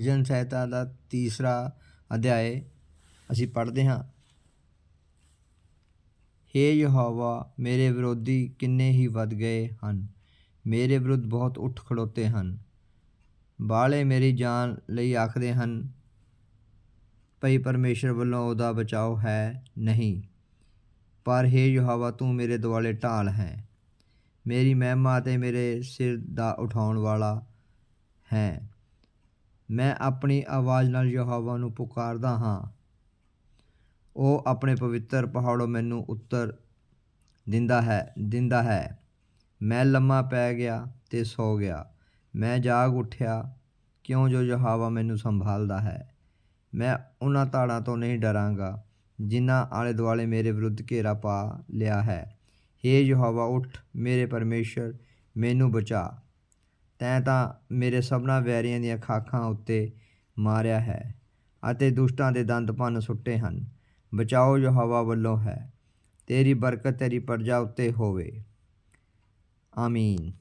ਭਜਨ ਸਹਿਤਾ ਦਾ ਤੀਸਰਾ ਅਧਿਆਏ ਅਸੀਂ ਪੜ੍ਹਦੇ ਹਾਂ। ਹੇ ਯਹੋਵਾ, ਮੇਰੇ ਵਿਰੋਧੀ ਕਿੰਨੇ ਹੀ ਵੱਧ ਗਏ ਹਨ। ਮੇਰੇ ਵਿਰੁੱਧ ਬਹੁਤ ਉੱਠ ਖੜੋਤੇ ਹਨ। ਬਾਲੇ ਮੇਰੀ ਜਾਨ ਲਈ ਆਖਦੇ ਹਨ, ਭਈ ਪਰਮੇਸ਼ਰ ਵੱਲੋਂ ਉਹਦਾ ਬਚਾਓ ਹੈ ਨਹੀਂ। ਪਰ ਹੇ ਯਹੋਵਾ, ਤੂੰ ਮੇਰੇ ਦੁਆਲੇ ਢਾਲ ਹੈ। ਮੇਰੀ ਮਹਿਮਾ ਤੇ ਮੇਰੇ ਸਿਰ ਦਾ ਉਠਾਉਣ ਵਾਲਾ ਹੈ। ਮੈਂ ਆਪਣੀ ਆਵਾਜ਼ ਨਾਲ ਯਹੋਵਾ ਨੂੰ ਪੁਕਾਰਦਾ ਹਾਂ। ਉਹ ਆਪਣੇ ਪਵਿੱਤਰ ਪਹਾੜੋਂ ਮੈਨੂੰ ਉੱਤਰ ਦਿੰਦਾ ਹੈ ਦਿੰਦਾ ਹੈ। ਮੈਂ ਲੰਮਾ ਪੈ ਗਿਆ ਤੇ ਸੌ ਗਿਆ। ਮੈਂ ਜਾਗ ਉੱਠਿਆ, ਕਿਉਂ ਜੋ ਯਹੋਵਾ ਮੈਨੂੰ ਸੰਭਾਲਦਾ ਹੈ। ਮੈਂ ਉਹਨਾਂ ਤਾੜਾਂ ਤੋਂ ਨਹੀਂ ਡਰਾਂਗਾ, ਜਿਨ੍ਹਾਂ ਆਲੇ ਦੁਆਲੇ ਮੇਰੇ ਵਿਰੁੱਧ ਘੇਰਾ ਪਾ ਲਿਆ ਹੈ। ਹੇ ਯਹੋਵਾ, ਉੱਠ, ਮੇਰੇ ਪਰਮੇਸ਼ਰ, ਮੈਨੂੰ ਬਚਾ। ਤੈਂ ਤਾਂ ਮੇਰੇ ਸਭਨਾ ਵੈਰੀਆਂ ਦੀਆਂ ਖਾਖਾਂ ਉੱਤੇ ਮਾਰਿਆ ਹੈ ਅਤੇ ਦੁਸ਼ਟਾਂ ਦੇ ਦੰਦ ਭੰਨ ਸੁੱਟੇ ਹਨ। ਬਚਾਓ ਯਹੋਵਾ ਵੱਲੋਂ ਹੈ। ਤੇਰੀ ਬਰਕਤ ਤੇਰੀ ਪ੍ਰਜਾ ਉੱਤੇ ਹੋਵੇ। ਆਮੀਨ।